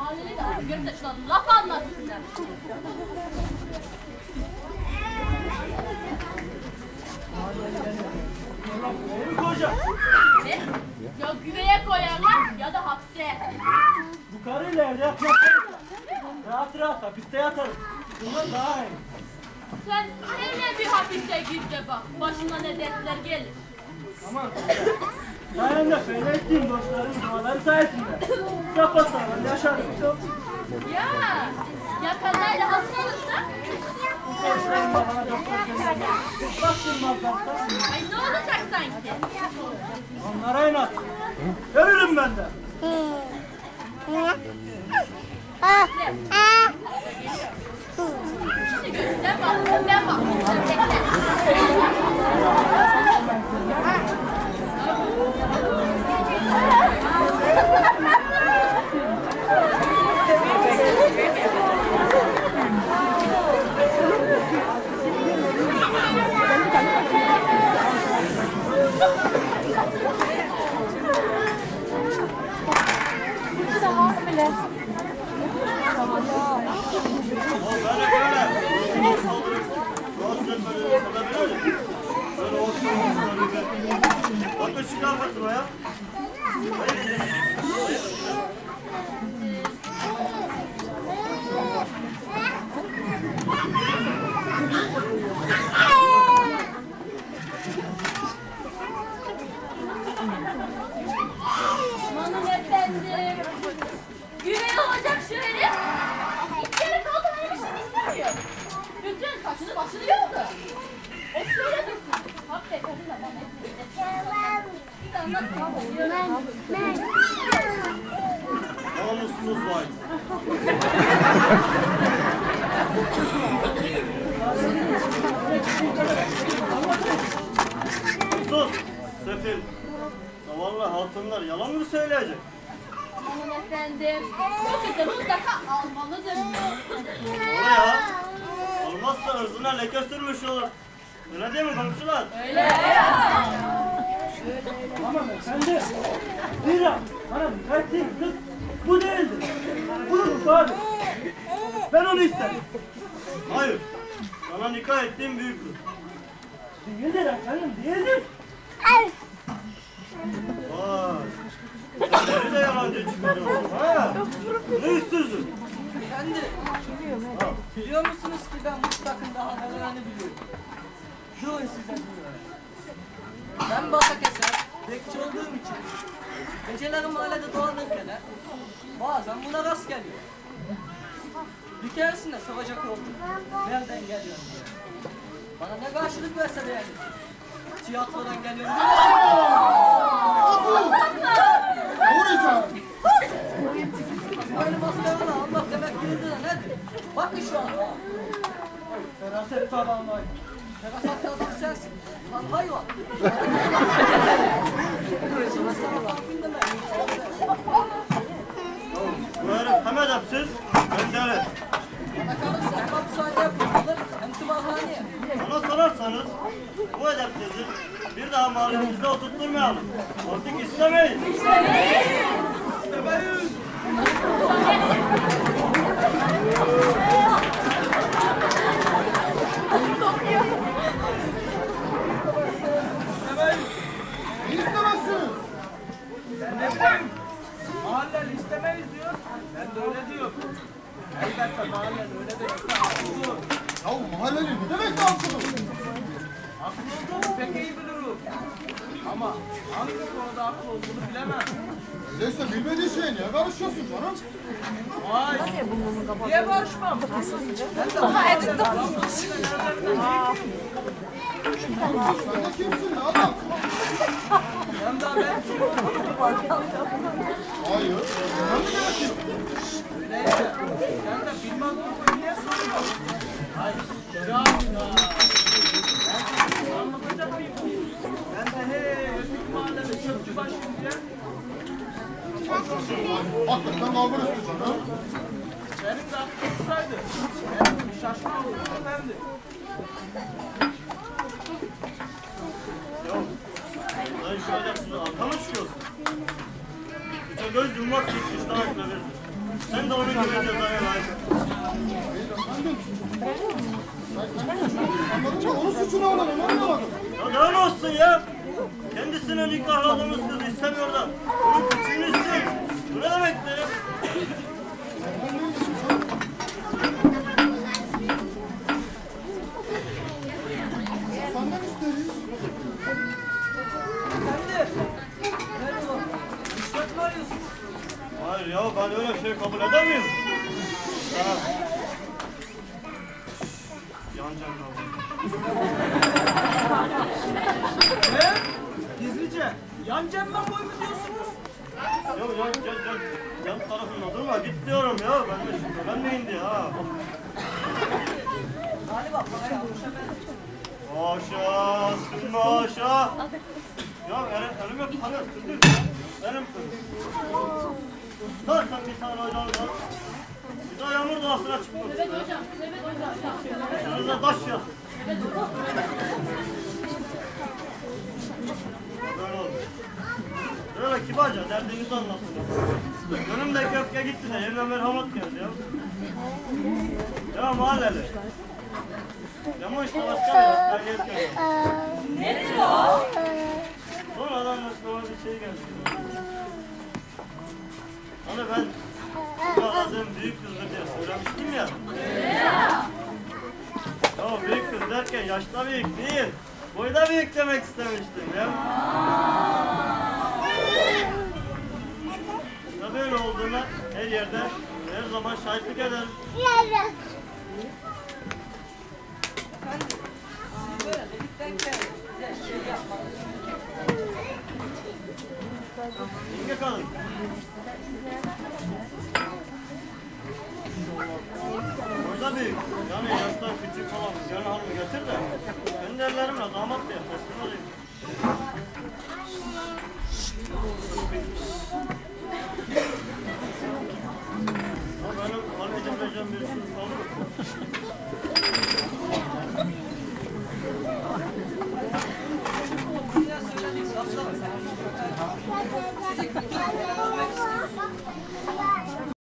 Mahalleli de abi görüp laf anlatsınlar. Koca. Ne? Ya güveye koyarlar ya da hapse. Bu karıyla evde yapmak Rahat rahat hapiste. Sen hele bir hapise gir de bak. Başına ne dertler gelir. Aman. Sayende feyre ettiğim dostların duaları sayesinde. Sapasağlam yaşarım. Ya ya kazayla hasta olursa? Dostlarım da bana doktor gönderdi. Baktırmazlarsa Ay ne olacak sanki? onlara inat. Görürüm ben de. Şimdi gözünden bak, ben bak. Bekle. Bakın Namussuz vay. Sus, sefil. Zavallı hatunlar yalan mı söyleyecek? Aman efendim. Bu kızı mutlaka almalıdır. Oraya olmazsa ırzına leke sürmüş olur. Öyle değil mi komşular? Öyle. Aman efendi. Zira bana dikkat kız bu değildir. Bunun ufağıdır. Ben onu isterim. Hayır. Sana nikah ettiğim büyük kız. Değildir efendim değildir. Vay. Sen de yalancı çıkarıyorsun ha? Ne üstsüzdün? Efendi, biliyor musunuz ki ben Mustafa'nın daha nelerini biliyorum. Durun size duyuyorum. Ben Basakeser, bekçi olduğum için geceleri mahallede dolanırken bazen buna rast geliyor. Bir keresinde soracak oldum. Nereden geliyorsun diye. Bana ne karşılık verse de yani. Tiyatrodan geliyorum Böyle maskaralı Allah demek girdi de nedir? Bakın şu an. Feraset tabanlayın. Terasatlı adam sensin. Lan hayvan. Şimdi sana farkın deme. Bu herif hem edepsiz hem deli. Bana kalırsa hem hapishaneye yapılır hem tımarhaneye. Bana sorarsanız bu edepsizi bir daha mahallemizde oturtturmayalım. Artık istemeyiz. Mahallen istemeyiz diyor. Ben de öyle diyorum. Elbette mahallen öyle demek de haklı. Ya mahalleli ne demek ki haklı? Haklı olduğunu pek iyi bilirim. Ama hangi konuda haklı olduğunu bilemem. Öyleyse bilmediği şeye niye karışıyorsun canım? Vay. Niye barışmam? Ben de Sen de kimsin ne adam? De ben Hayır. Ben mi gerekir? Öyleyse. Sen de bilmem olduğunu niye soruyorsun? Hayır. Ya. Ben anlatacak mıyım? Ben de hey öteki mahallede çöpçü başıyım diye. Hakikaten kavga üstü canım. Benim de aklım tutsaydı. Benim şaşma olur efendi. Yok. Lan şu edepsizi arka mı çıkıyorsun? Gece göz yummak için daha ekle verir. Sen de onun gibi cezaya layık. Anladın mı? Onun suçu ne olan onu anlamadım. Ya ne olsun ya? Kendisine nikahladığımız kızı istemiyor da. Onun küçüğünü istiyor. Bu ne demektir? Senden isteriz. Efendim. Merhaba. Rüşvet mi arıyorsun? Hayır ya ben öyle şey kabul eder miyim? Sana... Yanacağım kaldım. Ne? Gizlice. Yan cemden boy mu diyorsunuz? Ya yan, yan, yan, yan tarafında durma git diyorum ya. Ben de şüphelen de indi ha. Parayı boşa verdik. Haşa, sümme haşa. Ya elim, elim yok, hadi sürdür. Elim sürdür. Sar sen bir tane hocam da. Bir daha yağmur doğasına çıkmasın. Evet hocam. Evet hocam. Yanınıza taş ya. Böyle oldu. Böyle kibarca derdinizi anlattın. Önümde köfke gitti de yerine merhamet geldi ya. Ya mahalleli. Yama işte başkan ya. Ben gelirken. Nedir o? Sonradan aklıma bir şey geldi. Hani ben bu aradığım büyük kızdır diye söylemiştim ya. Ya büyük kız derken yaşta büyük değil. Boyda büyük demek istemiştim ya böyle olduğuna her yerde her zaman şahitlik eder. Yarın. Yenge kalın. Orada bir yani yaşlar küçük falan yani hanımı getir de önderlerimle damat diye teslim olayım. Ha ha ha.